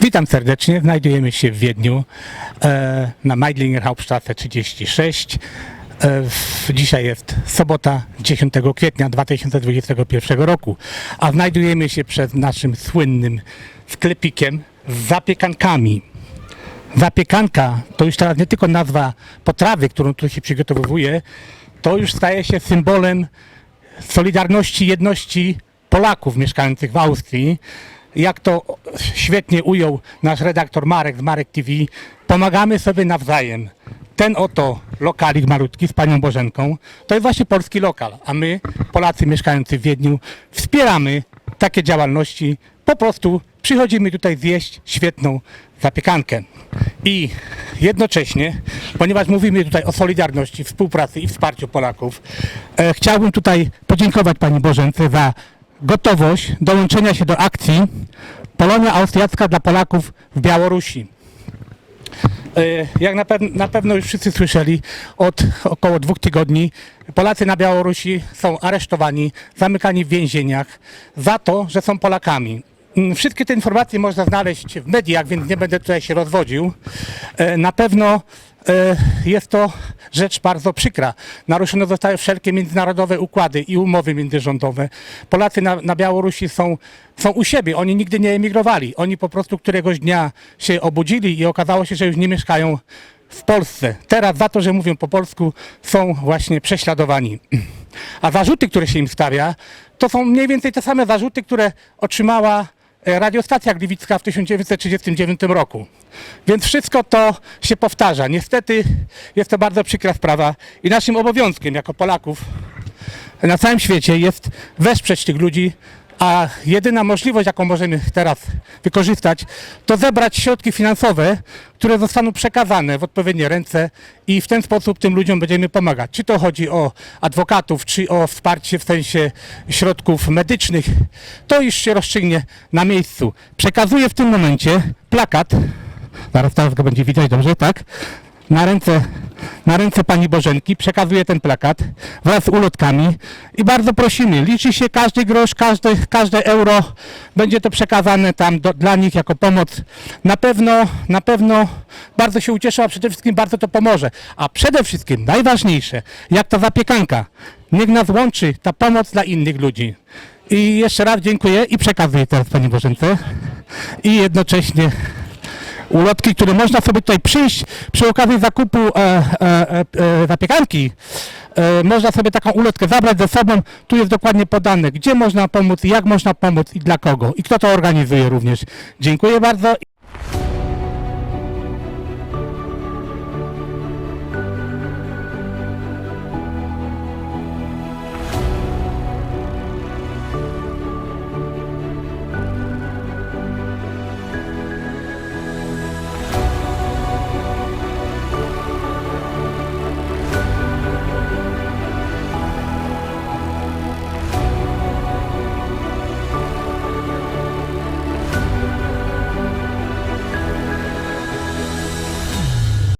Witam serdecznie. Znajdujemy się w Wiedniu e, na Meidlinger Hauptstraße 36. E, dzisiaj jest sobota 10 kwietnia 2021 roku, a znajdujemy się przed naszym słynnym sklepikiem z zapiekankami. Zapiekanka to już teraz nie tylko nazwa potrawy, którą tu się przygotowuje, to już staje się symbolem solidarności, jedności Polaków mieszkających w Austrii. Jak to świetnie ujął nasz redaktor Marek z Marek TV, pomagamy sobie nawzajem. Ten oto lokalik malutki z panią Bożenką, to jest właśnie polski lokal, a my, Polacy mieszkający w Wiedniu, wspieramy takie działalności. Po prostu przychodzimy tutaj zjeść świetną zapiekankę. I jednocześnie, ponieważ mówimy tutaj o solidarności, współpracy i wsparciu Polaków, e, chciałbym tutaj podziękować Pani Bożence za gotowość dołączenia się do akcji Polonia Austriacka dla Polaków w Białorusi. E, Jak na, pew- na pewno już wszyscy słyszeli, od około dwóch tygodni Polacy na Białorusi są aresztowani, zamykani w więzieniach za to, że są Polakami. Mm, Wszystkie te informacje można znaleźć w mediach, więc nie będę tutaj się rozwodził. E, Na pewno e, jest to rzecz bardzo przykra. Naruszone zostały wszelkie międzynarodowe układy i umowy międzyrządowe. Polacy na, na Białorusi są, są u siebie, oni nigdy nie emigrowali. Oni po prostu któregoś dnia się obudzili i okazało się, że już nie mieszkają w Polsce. Teraz za to, że mówią po polsku, są właśnie prześladowani. A zarzuty, które się im stawia, to są mniej więcej te same zarzuty, które otrzymała radiostacja gliwicka w 1939 roku. Więc wszystko to się powtarza. Niestety jest to bardzo przykra sprawa i naszym obowiązkiem jako Polaków na całym świecie jest wesprzeć tych ludzi, a jedyna możliwość, jaką możemy teraz wykorzystać, to zebrać środki finansowe, które zostaną przekazane w odpowiednie ręce i w ten sposób tym ludziom będziemy pomagać. Czy to chodzi o adwokatów, czy o wsparcie w sensie środków medycznych, to już się rozstrzygnie na miejscu. Przekazuję w tym momencie plakat, zaraz teraz go będzie widać dobrze, tak? Na ręce, na ręce pani Bożenki przekazuję ten plakat wraz z ulotkami i bardzo prosimy, liczy się każdy grosz, każde, każde euro, będzie to przekazane tam do, dla nich jako pomoc. Na pewno, na pewno bardzo się ucieszę, a przede wszystkim bardzo to pomoże. A przede wszystkim najważniejsze, jak ta zapiekanka, niech nas łączy ta pomoc dla innych ludzi. I jeszcze raz dziękuję i przekazuję teraz pani Bożence i jednocześnie ulotki, które można sobie tutaj przyjść przy okazji zakupu e, e, e, e, zapiekanki. E, można sobie taką ulotkę zabrać ze sobą. Tu jest dokładnie podane, gdzie można pomóc, jak można pomóc i dla kogo. I kto to organizuje również. Dziękuję bardzo.